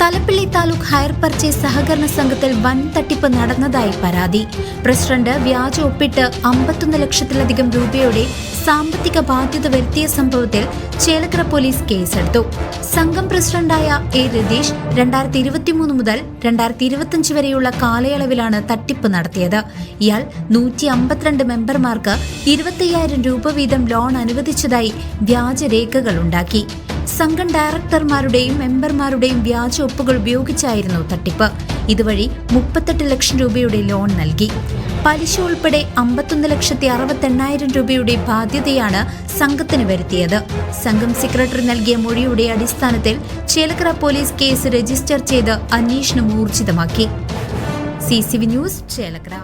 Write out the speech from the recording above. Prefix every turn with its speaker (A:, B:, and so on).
A: Thalappilly taluk higher purchase സഹകരണ സംഘത്തിൽ വൻ തട്ടിപ്പ് നടന്നതായി പരാതി. പ്രസിഡന്റ് വ്യാജ ഒപ്പിട്ട് അമ്പത്തൊന്ന് ലക്ഷത്തിലധികം രൂപയുടെ സാമ്പത്തിക ബാധ്യത വരുത്തിയ സംഭവത്തിൽ ചേലക്കര പോലീസ് കേസെടുത്തു. സംഘം പ്രസിഡന്റായ എ രതീഷ് രണ്ടായിരത്തി ഇരുപത്തിമൂന്ന് മുതൽ രണ്ടായിരത്തി ഇരുപത്തിയഞ്ച് വരെയുള്ള കാലയളവിലാണ് തട്ടിപ്പ് നടത്തിയത്. ഇയാൾ നൂറ്റി അമ്പത്തിരണ്ട് മെമ്പർമാർക്ക് ഇരുപത്തയ്യായിരം രൂപ വീതം ലോൺ അനുവദിച്ചതായി വ്യാജരേഖകൾ ഉണ്ടാക്കി. സംഘം ഡയറക്ടർമാരുടെയും മെമ്പർമാരുടെയും വ്യാജ ഒപ്പുകൾ ഉപയോഗിച്ചായിരുന്നു തട്ടിപ്പ്. ഇതുവഴി മുപ്പത്തെട്ട് ലക്ഷം രൂപയുടെ ലോൺ നൽകി. പലിശ ഉൾപ്പെടെ അമ്പത്തൊന്ന് ലക്ഷത്തി അറുപത്തെണ്ണായിരം രൂപയുടെ ബാധ്യതയാണ് സംഘത്തിന് വരുത്തിയത്. സംഘം സെക്രട്ടറി നൽകിയ മൊഴിയുടെ അടിസ്ഥാനത്തിൽ ചേലക്കര പോലീസ് കേസ് രജിസ്റ്റർ ചെയ്ത് അന്വേഷണം ഊർജിതമാക്കി. C news Chelakkara.